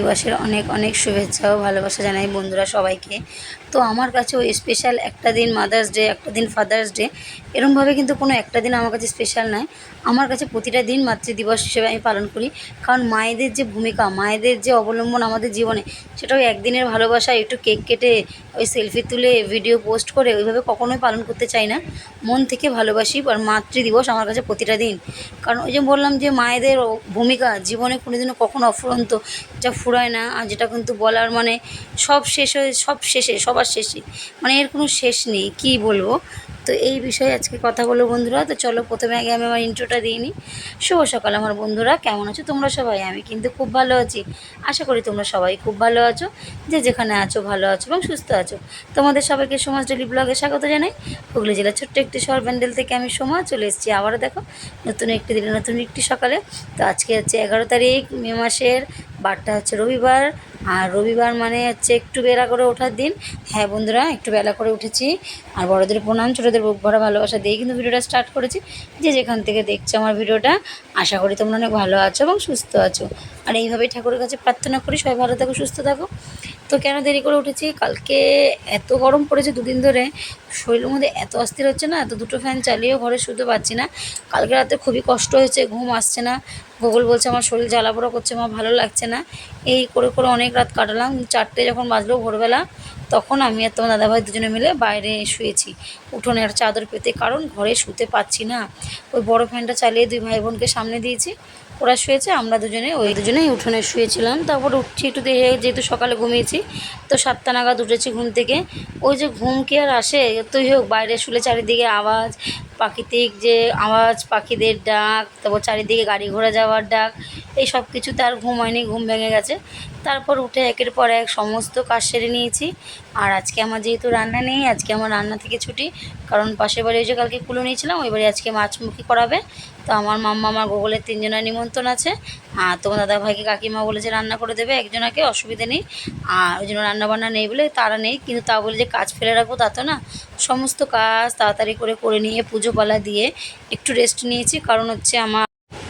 দিবসের অনেক অনেক শুভেচ্ছা ও ভালোবাসা জানাই বন্ধুরা সবাইকে। তো আমার কাছেও স্পেশাল একটা দিন মাদার্স ডে একটা দিন ফাদার্স ডে এরমভাবে কিন্তু কোনো একটা দিন আমার কাছে স্পেশাল নয় আমার কাছে প্রতিটা দিন মাতৃদিবস হিসেবে আমি পালন করি। কারণ মায়েদের যে ভূমিকা, মায়েদের যে অবলম্বন আমাদের জীবনে সেটাও একদিনের ভালোবাসা, একটু কেক কেটে, ওই সেলফি তুলে ভিডিও পোস্ট করে, ওইভাবে কখনোই পালন করতে চাই না। মন থেকে ভালোবাসি আর মাতৃদিবস আমার কাছে প্রতিটা দিন। কারণ ওই যে বললাম যে মায়েদের ভূমিকা জীবনে কোনোদিনও কখনো অফুরন্ত, যা ফুরায় না, আর যেটা কিন্তু বলার মানে সব শেষ হয়ে, সব শেষে, সবার শেষে মানে এর কোনো শেষ নেই, কি বলব? তো এই বিষয়ে আজকে কথা বলো বন্ধুরা। তো চলো প্রথমে আগে আমি আমার ইন্ট্রোটা দিয়ে নিই। শুভ সকাল আমার বন্ধুরা, কেমন আছো? তোমরা সবাই? আমি কিন্তু খুব ভালো আছি। আশা করি তোমরা সবাই খুব ভালো আছো। যে যেখানে আছো, ভালো আছো এবং সুস্থ আছো। তোমাদের সবাইকে সমাজ ডেলি ব্লগে স্বাগত জানাই। হুগলি জেলার ছোট্ট একটি শহর ব্যান্ডেল থেকে আমি সময় চলে এসেছি আবারও দেখো, নতুন একটি দিনে নতুন একটি সকালে। তো আজকে হচ্ছে এগারো তারিখ, মে মাসের বারটা হচ্ছে রবিবার। আর রবিবার মানে হচ্ছে একটু বেলা করে ওঠার দিন। হ্যাঁ বন্ধুরা, একটু বেলা করে উঠেছি। আর বড়দের প্রণাম, ছোটোদের বুক ভরা ভালোবাসা দিয়ে কিন্তু ভিডিওটা স্টার্ট করেছি। যে যেখান থেকে দেখছ আমার ভিডিওটা, আশা করি তোমরা অনেক ভালো আছো এবং সুস্থ আছো। আর এইভাবেই ঠাকুরের কাছে প্রার্থনা করি, সবাই ভালো থাকো, সুস্থ থাকো। তো কেন দেরি করে উঠেছি? কালকে এত গরম পড়েছে দুদিন ধরে শরীরের মধ্যে এত অস্থির হচ্ছে না, তো দুটো ফ্যান চালিয়েও ঘরে শুতে পারছি না। কালকে রাতে খুবই কষ্ট হয়েছে, ঘুম আসছে না। গোগল বলছে, আমার শরীর জ্বালা পোড়া করছে আমার ভালো লাগছে না। এই করে করে অনেক রাত কাটালাম, চারটে যখন বাজলো ভোরবেলা, তখন আমি আর তোমার দাদাভাই দুজনে মিলে বাইরে শুয়েছি। উঠোনে একটা চাদর পেতে, কারণ ঘরে শুতে পাচ্ছি না। ওই বড় ফ্যানটা চালিয়ে দুই ভাই বোনকে সামনে দিয়েছি, ওরা শুয়েছে, আমরা দুজনে, ওই দুজনেই উঠোনে শুয়েছিলাম। তারপর উঠছি একটু দেখে যেহেতু সকালে ঘুমিয়েছি, তো সাতটা নাগাদ উঠেছি ঘুম থেকে। ওই যে ঘুম কি আর আসে তুই হোক, বাইরে শুলে চারিদিকে আওয়াজ, প্রাকৃতিক যে আওয়াজ, পাখিদের ডাক, তারপর চারিদিকে গাড়ি ঘোড়া যাওয়ার ডাক, এই সব কিছুতে আর ঘুম হয়নি, ঘুম ভেঙে গেছে। তারপর উঠে একের পর এক সমস্ত কাজ সেরে নিয়েছি। আর আজকে আমার যেহেতু রান্না নেই, আজকে আমার রান্না থেকে ছুটি। কারণ পাশের বাড়ি ওই যে কালকে কুলো নিয়েছিলাম, ওই বাড়ি আজকে মাছমুখী করাবে। তো আমার মাম্মা, আমার গোগলের তিনজনের নিমন্ত্রণ আছে। আর তোমার দাদা ভাইকে কাকিমা বলেছে রান্না করে দেবে, একজনাকে অসুবিধে নেই। আর ওই জন্য রান্নাবান্না নেই বলে তারা নেই, কিন্তু তা বলে যে কাজ ফেলে রাখব তা তো না। সমস্ত কাজ তাড়াতাড়ি করে করে নিয়ে পুজো পালা দিয়ে একটু রেস্ট নিয়েছি। কারণ হচ্ছে আমার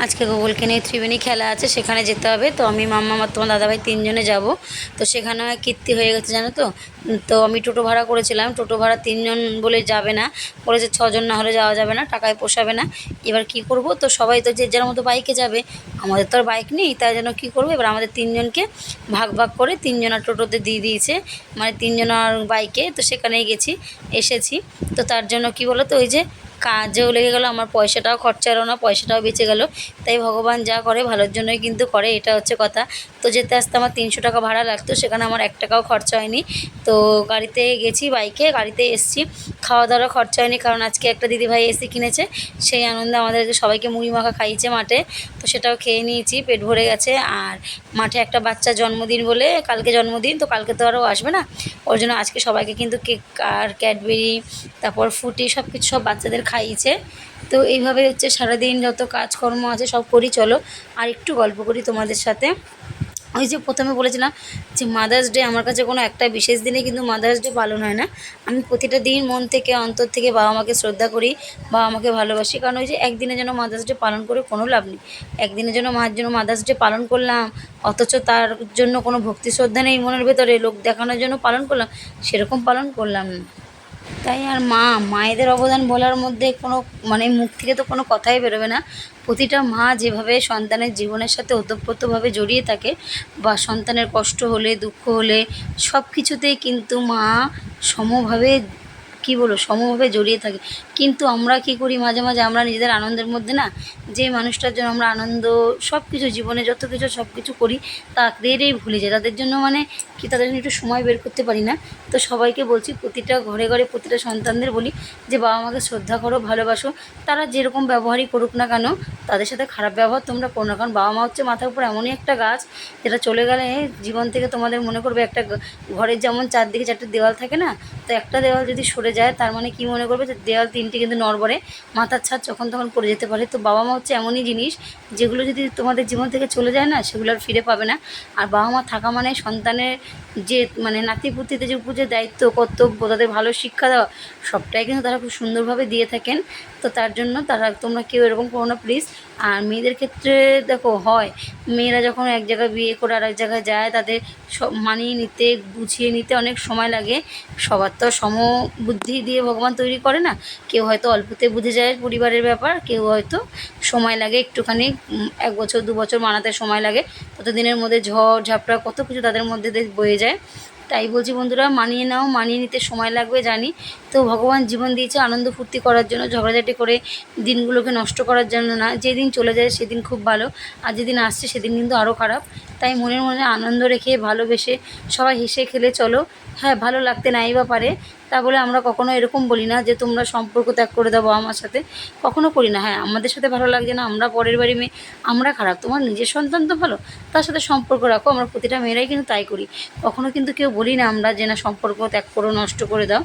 আজকে গোগলকে নিয়ে ত্রিবেণী খেলা আছে, সেখানে যেতে হবে। তো আমি, মাম্মা, আমার তোমার দাদাভাই তিনজনে যাব। তো সেখানে কীর্তি হয়ে গেছে, জানো তো? তো আমি টোটো ভাড়া করেছিলাম। টোটো ভাড়া তিনজন বলে যাবে না। বলেছে ছজন না হলে যাওয়া যাবে না, টাকায় পোষাবে না। এবার কি করব? তো সবাই তো যে যার মতো বাইকে যাবে, আমাদের তো আর বাইক নেই, তাই জন্য কী করব? এবার আমাদের তিনজনকে ভাগ ভাগ করে তিনজনের টোটোতে দিয়ে দিয়েছে। মানে তিনজনের বাইকে তো সেখানেই গেছি, এসেছি। তো তার জন্য কি বলো তো ওই যে কাজেও লেগে গেলো, আমার পয়সাটাও খরচা হলো না, পয়সাটাও বেঁচে গেল। তাই ভগবান যা করে ভালোর জন্যই কিন্তু করে, এটা হচ্ছে কথা। তো যেতে আসতে আমার তিনশো টাকা ভাড়া লাগতো, সেখানে আমার এক টাকাও খরচা হয়নি। তো গাড়িতে গেছি বাইকে, গাড়িতে এসছি। খাওয়া দাওয়ারও খরচা হয়নি, কারণ আজকে একটা দিদিভাই এসি কিনেছে। সেই আনন্দে আমাদের সবাইকে মুড়ি মাখা খাইয়েছে মাঠে। তো সেটাও খেয়ে নিয়েছি, পেট ভরে গেছে। আর মাঠে একটা বাচ্চা জন্মদিন বলে, কালকে জন্মদিন, তো কালকে তো আরও আসবে না। ওর জন্য আজকে সবাইকে কিন্তু কেক আর ক্যাডবেরি, তারপর ফুটি সব কিছু সব বাচ্চাদের খাইয়েছে তো এইভাবে হচ্ছে সারাদিন যত কাজকর্ম আছে সব করি, চলো। আর একটু গল্প করি তোমাদের সাথে। ওই যে প্রথমে বলেছিলাম যে মাদার্স ডে আমার কাছে কোনো একটা বিশেষ দিনে কিন্তু মাদার্স ডে পালন হয় না। আমি প্রতিটা দিন মন থেকে, অন্তর থেকে বাবা মাকে শ্রদ্ধা করি, বাবা মাকে ভালোবাসি। কারণ ওই যে একদিনের জন্য মাদার্স ডে পালন করে কোনো লাভ নেই। একদিনের জন্য মার জন্য মাদার্স ডে পালন করলাম, অথচ তার জন্য কোনো ভক্তি শ্রদ্ধা নেই মনের ভেতরে, লোক দেখানোর জন্য পালন করলাম, সেরকম পালন করলাম না। তাই আর মা, মায়েদের অবদান বলার মধ্যে কোনো মানে মুখ থেকে তো কোনো কথাই বেরোবে না। প্রতিটা মা যেভাবে সন্তানের জীবনের সাথে ওতপ্রোতভাবে জড়িয়ে থাকে, বা সন্তানের কষ্ট হলে, দুঃখ হলে সব কিছুতেই কিন্তু মা সমভাবে কী বলব, সমভাবে জড়িয়ে থাকে। কিন্তু আমরা কি করি মাঝে মাঝে? আমরা নিজেদের আনন্দের মধ্যে না, যে মানুষটার জন্য আমরা আনন্দ সব কিছু জীবনে যত কিছু সব কিছু করি তাদেরই ভুলে যাই তাদের জন্য মানে কি, তাদের জন্য একটু সময় বের করতে পারি না। তো সবাইকে বলছি, প্রতিটা ঘরে ঘরে প্রতিটা সন্তানদের বলি যে, বাবা মাকে শ্রদ্ধা করো, ভালোবাসো। তারা যেরকম ব্যবহারই করুক না কেন, তাদের সাথে খারাপ ব্যবহার তোমরা করো না। কারণ বাবা মা হচ্ছে মাথার উপর এমনই একটা গাছ, যেটা চলে গেলে জীবন থেকে তোমাদের মনে করবে একটা ঘরের যেমন চারদিকে চারটে দেওয়াল থাকে না, তো একটা দেওয়াল যদি সরে যায় তার মানে কি মনে করবে যে দেওয়াল তিনটি কিন্তু নড়বড়ে, মাথার ছাদ যখন তখন পড়ে যেতে পারে। তো বাবা মা হচ্ছে এমনই জিনিস, যেগুলো যদি তোমাদের জীবন থেকে চলে যায় না, সেগুলো আর ফিরে পাবে না। আর বাবা মা থাকা মানে সন্তানের যে মানে নাতিপুতিতে যে উপর যে দায়িত্ব, কর্তব্য, তাদের ভালো শিক্ষা দেওয়া, সবটাই কিন্তু তারা খুব সুন্দরভাবে দিয়ে থাকেন। তো তার জন্য তারা, তোমরা কেউ এরকম করো না প্লিজ আর মেয়েদের ক্ষেত্রে দেখো, হয়। মেয়েরা যখন এক জায়গায় বিয়ে করে আর এক জায়গায় যায়, তাদের সব মানিয়ে নিতে গুছিয়ে নিতে অনেক সময় লাগে। সবার তো সম বুদ্ধি দিয়ে ভগবান তৈরি করে না। কেউ হয়তো অল্পতে বুঝে যায় পরিবারের ব্যাপার, কেউ হয়তো সময় লাগে একটুখানি এক বছর, দু বছর মানাতে সময় লাগে। ততদিনের মধ্যে ঝড়, ঝাপটা, কত কিছু তাদের মধ্যে বয়ে যায়। তাই বলছি বন্ধুরা, মানিয়ে নাও, মানিয়ে নিতে সময় লাগবে জানি। তো ভগবান জীবন দিয়েছে আনন্দ ফুর্তি করার জন্য, ঝগড়াঝাটি করে দিনগুলোকে নষ্ট করার জন্য না। যেদিন চলে যায় সেদিন খুব ভালো, আর যেদিন আসছে সেদিন কিন্তু আরও খারাপ। তাই মনের মনে আনন্দ রেখে ভালোবেসে সবাই হেসে খেলে চলো। হ্যাঁ ভালো লাগতে নাই বা পারে তা বলে আমরা কখনো এরকম বলি না যে তোমরা সম্পর্ক ত্যাগ করে দেবো আমার সাথে। কখনো করি না। হ্যাঁ আমাদের সাথে ভালো লাগছে না। আমরা পরের বাড়ি মেয়ে, আমরা খারাপ। তোমার নিজের সন্তান তো ভালো। তার সাথে সম্পর্ক রাখো। আমরা প্রতিটা মেয়েরাই কিন্তু তাই করি। কখনো কিন্তু কেউ বলি না আমরা যে, না, সম্পর্ক ত্যাগ করো, নষ্ট করে দাও।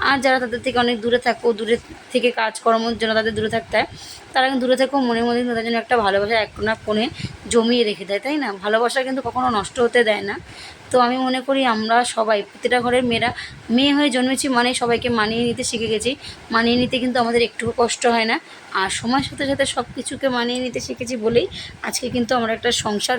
আর যারা তাদের থেকে অনেক দূরে থাকো, দূরে থেকে কাজকর্মের জন্য তাদের দূরে থাকতে হয়, তারা কিন্তু দূরে থেকেও মনের মধ্যে তাদের জন্য একটা ভালোবাসা এক না কোণে জমিয়ে রেখে দেয়, তাই না? ভালোবাসা কিন্তু কখনো নষ্ট হতে দেয় না। তো আমি মনে করি আমরা সবাই, প্রতিটা ঘরের মেয়েরা, মেয়ে হয়ে জন্মেছি মানে সবাইকে মানিয়ে নিতে শিখে গেছি। মানিয়ে নিতে কিন্তু আমাদের একটু কষ্ট হয় না। আর সময়ের সাথে সাথে সব কিছুকে মানিয়ে নিতে শিখেছি বলেই আজকে কিন্তু আমরা একটা সংসার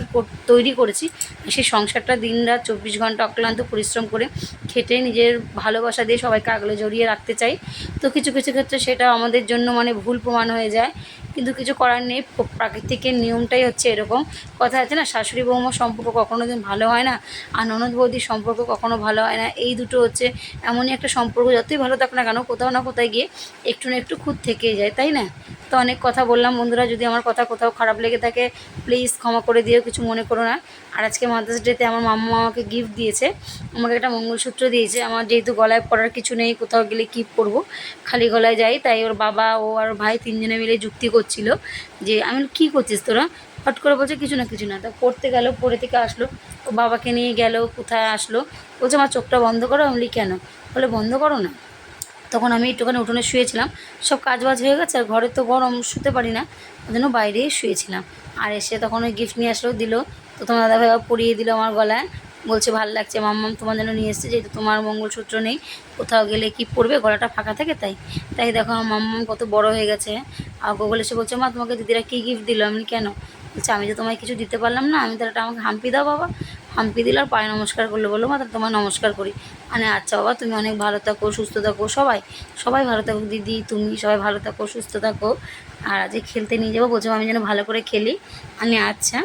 তৈরি করেছি। সেই সংসারটা দিন রাত চব্বিশ ঘণ্টা অক্লান্ত পরিশ্রম করে খেটে নিজের ভালোবাসা দিয়ে সবাইকে আগলে জড়িয়ে রাখতে চাই। তো কিছু কিছু ক্ষেত্রে সেটা আমাদের জন্য মানে ভুল প্রমাণ হয়ে যায়। কিন্তু কিছু করার নেই। প্রাকৃতিকের নিয়মটাই হচ্ছে এরকম। কথা আছে না, শাশুড়ি বৌমার সম্পর্ক কখনো দিন ভালো হয় না, আর ননদ বৌদির সম্পর্ক কখনো ভালো হয় না। এই দুটো হচ্ছে এমনই একটা সম্পর্ক, যতই ভালো থাক না কেন, কোথাও না কোথায় গিয়ে একটু না একটু খুঁত থেকেই যায়, তাই না? তো অনেক কথা বললাম। বন্ধুরা, যদি আমার কথা কোথাও খারাপ লেগে থাকে প্লিজ ক্ষমা করে দিও, কিছু মনে করো না। আর আজকে মাদার্স ডেতে আমার মাম্মা আমাকে গিফট দিয়েছে। আমাকে একটা মঙ্গলসূত্র দিয়েছে। আমার যেহেতু গলায় পড়ার কিছু নেই, কোথাও গেলে কী পরবো? খালি গলায় যাই, তাই ওর বাবা, ও আর ভাই তিনজনে মিলে যুক্তি করছিল যে, আমি কী করছিস তোরা? হট করে বলছে, কিছু না কিছু না। তা পড়তে গেল, পড়ে থেকে আসলো। ও বাবাকে নিয়ে গেল, কোথায় আসলো? বলছে, আমার চোখটা বন্ধ করো। আমি কেন? বলে, বন্ধ করো না। তখন আমি একটুখানি উঠোনে শুয়েছিলাম। সব কাজ বাজ হয়ে গেছে, আর ঘরে তো গরম, শুতে পারি না। ওই জন্য বাইরেই শুয়েছিলাম। আর এসে তখন ওই গিফট নিয়ে আসলেও দিল। তো তোমার দাদাভাই পরিয়ে দিল আমার গলায়। বলছে, ভালো লাগছে, মাম্মাম তোমার জন্য নিয়ে এসেছে, যেহেতু তোমার মঙ্গলসূত্র নেই। কোথাও গেলে কি পড়বে গলাটা ফাঁকা থাকে তাই। তাই দেখো, আমার মাম্মাম কত বড় হয়ে গেছে। আর গোগল এসে বলছে, মা, তোমাকে দিদিরা কী গিফট দিল? আমি কেন? বলছে, আমি তো তোমায় কিছু দিতে পারলাম না, আমি তাহলে আমাকে হাম্পি দাও বাবা। হাম্পি দিল আর পায়ে নমস্কার করল, বলল, মা, তাহলে তোমায় নমস্কার করি। মানে আচ্ছা বাবা, তুমি অনেক ভালো থাকো, সুস্থ থাকো, সবাই সবাই ভালো থাকো দিদি, তুমি সবাই ভালো থাকো, সুস্থ থাকো। আর আজকে খেলতে নিয়ে যাব, বলছো, আমি যেন ভালো করে খেলি। আমি আচ্ছা।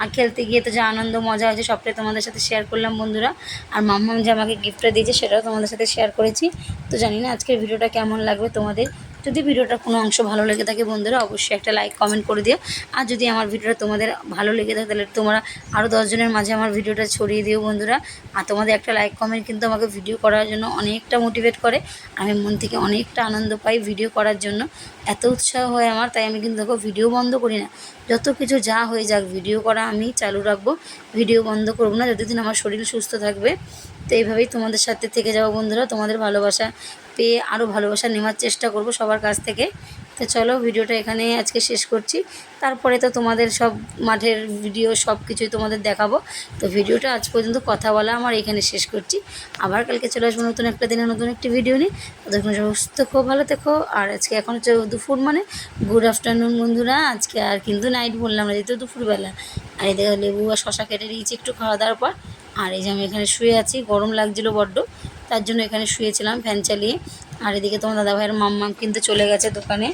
আর খেলতে গিয়ে তো যে আনন্দ, মজা হয়েছে, সবটাই তোমাদের সাথে শেয়ার করলাম বন্ধুরা। আর মাম্মাম যে আমাকে গিফটটা দিয়েছে, সেটাও তোমাদের সাথে শেয়ার করেছি। তো জানি না আজকের ভিডিওটা কেমন লাগবে তোমাদের। যদি ভিডিওটা কোনো অংশ ভালো লেগে থাকে বন্ধুরা, অবশ্যই একটা লাইক কমেন্ট করে দিও। আর যদি আমার ভিডিওটা তোমাদের ভালো লেগে থাকে, তাহলে তোমরা আরও দশজনের মাঝে আমার ভিডিওটা ছড়িয়ে দিও বন্ধুরা। আর তোমাদের একটা লাইক কমেন্ট কিন্তু আমাকে ভিডিও করার জন্য অনেকটা মোটিভেট করে। আমি মন থেকে অনেকটা আনন্দ পাই ভিডিও করার জন্য। এত উৎসাহ হয় আমার, তাই আমি কিন্তু দেখো ভিডিও বন্ধ করি না। যত কিছু যা হয়ে যাক ভিডিও করা আমি চালু রাখব। ভিডিও বন্ধ করব না, যতদিন আমার শরীর সুস্থ থাকবে। তো এইভাবেই তোমাদের সাথে থেকে যাব বন্ধুরা। তোমাদের ভালোবাসা পেয়ে আরও ভালোবাসা নেওয়ার চেষ্টা করব সবার কাছ থেকে। তো চলো ভিডিওটা এখানে আজকে শেষ করছি। তারপরে তো তোমাদের সব মাঠের ভিডিও সব কিছুই তোমাদের দেখাবো। তো ভিডিওটা আজ পর্যন্ত কথা বলা আমার এখানে শেষ করছি। আবার কালকে চলে আসব নতুন একটা দিনে নতুন একটি ভিডিও নিয়ে। ততক্ষণ সুস্থ থেকো, ভালো থেকো। আর আজকে এখন হচ্ছে দুপুর মানে গুড আফটারনুন বন্ধুরা। আজকে আর কিন্তু নাইট বললাম না, যেহেতু দুপুরবেলা। আর এই দেখো লেবু আর শশা কেটে দিয়েছি একটু খাওয়া দাওয়ার পর। আর এই যে আমি এখানে শুয়ে আছি, গরম লাগছিল বড্ড। তার জন্য এখানে শুয়েছিলাম ফ্যান চালিয়ে। আর এদিকে তোমার দাদা ভাইয়ের মাম্মাম কিন্তু চলে গেছে দোকানে।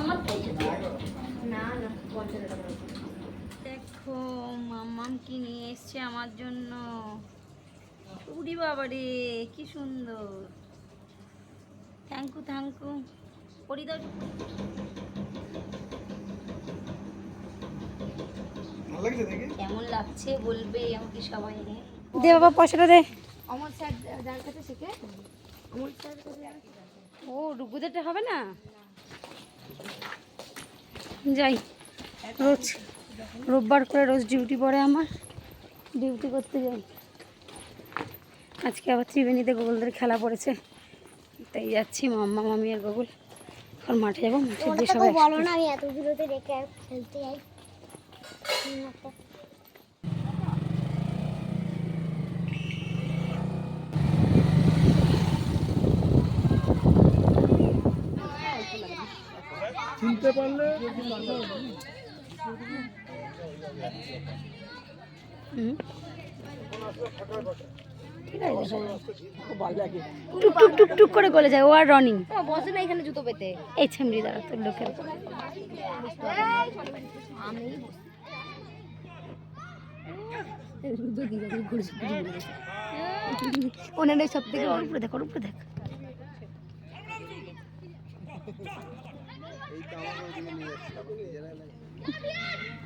আমার না না মাম্মাম কি নিয়ে এসছে আমার জন্য। উড়ি বাবা রে কি সুন্দর। থ্যাংকু থ্যাংকু পরি দাও ভালো লাগছে দেখে? কেমন লাগছে বলবে আমাকে সবাই দে বাবা পয়সাটা দে। অমর স্যার যার কাছে শিখে? অমর স্যার কাছে ও রুগুদেরটা হবে না? যাই রোজ। রোববার করে রোজ ডিউটি পড়ে আমার। ডিউটি করতে যাই। আজকে আবার ত্রিবেণীতে গোগলদের খেলা পড়েছে। তাই যাচ্ছি মাম্মা মামি আর গোগল। এখন মাঠে যাব মাঠে গিয়ে সবাই বলো না আমি এত দূরতে রেখে খেলতে যাই। চিনতে পারলে। ঠিক আছে টুক টুক টুক টুক করে গলে যায় ও আর রনিং বসে না এখানে জুতো পেতে। এই ছেমড়ি দ্বারা তোর লোকের ওনাদের সব থেকে ওর উপরে দেখ ওর উপরে দেখ। এই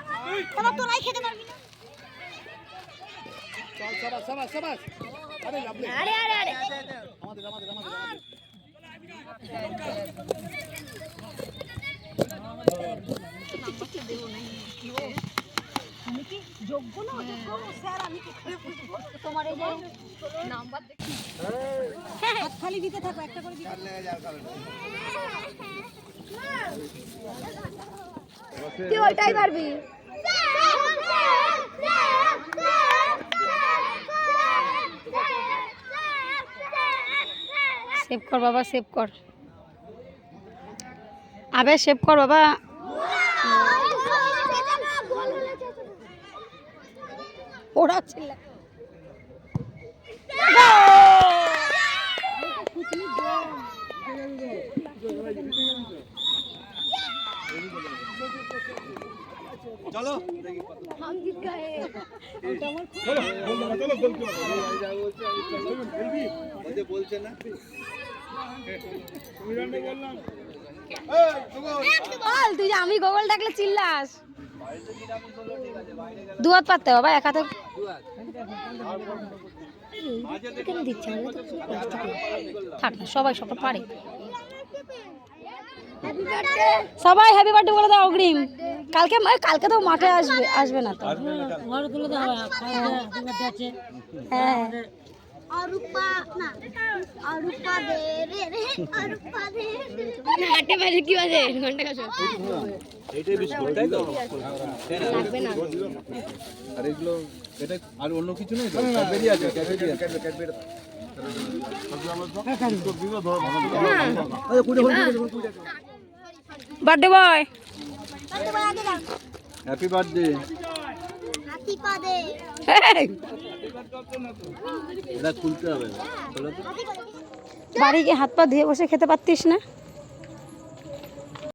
তোরাই খেতে পারবি না। আরে আরে আরে তুই ওইটাই পারবি সেভ কর বাবা সেভ কর। আবে সেভ কর বাবা। ওরা ছিল চলো। বলছে বলছে না। তুই আমি গোগল ডাকলে চিল্লাস। দুয়াত পারতে বাবা এক হাতে কেন দিচ্ছে থাক না সবাই সবটা পারে। সবাই হ্যাপি বার্থডে বলে দাও অগ্রিম। কালকে কালকে তো মাঠে আসবে আসবে না তো। হ্যাঁ। হাটে বাজে কি বাজে ঘণ্টা কাছে এইটাই বিস্কুট তাই তো লাগবে না আর এগুলো এটা আর অন্য কিছু নেই ক্যাডবেরি আছে Cadbury Cadbury birthday boy happy birthday হাতি পা বাড়ি গিয়ে হাত পা ধুয়ে বসে খেতে পারতিস না